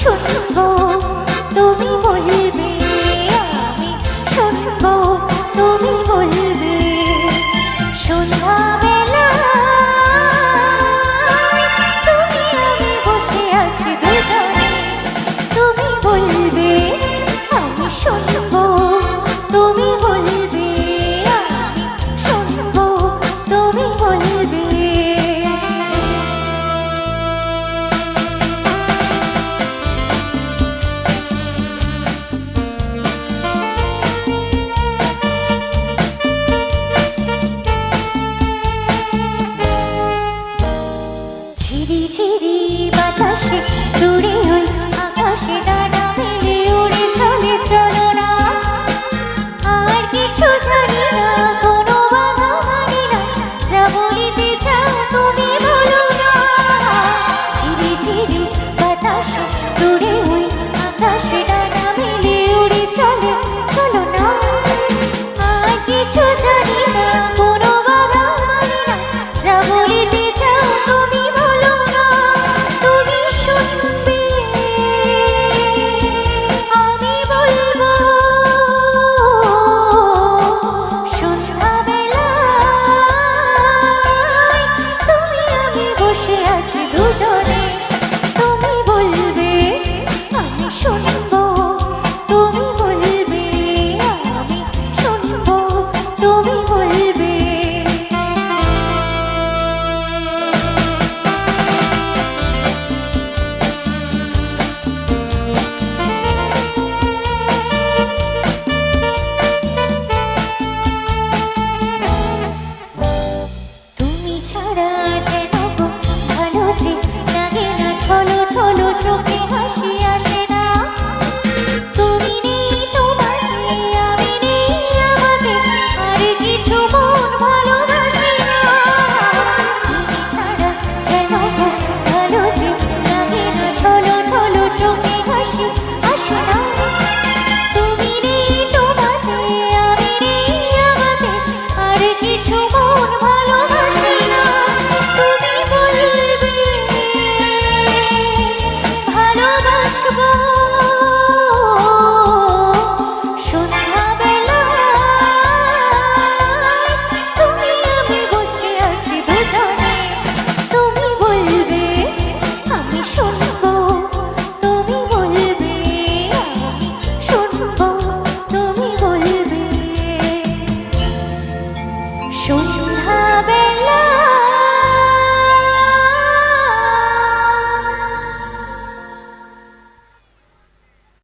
春不 তুমি বলবে। তুমি ছাড়া যেন ভালো যে লাগে না ছোলো চোখে হাসি।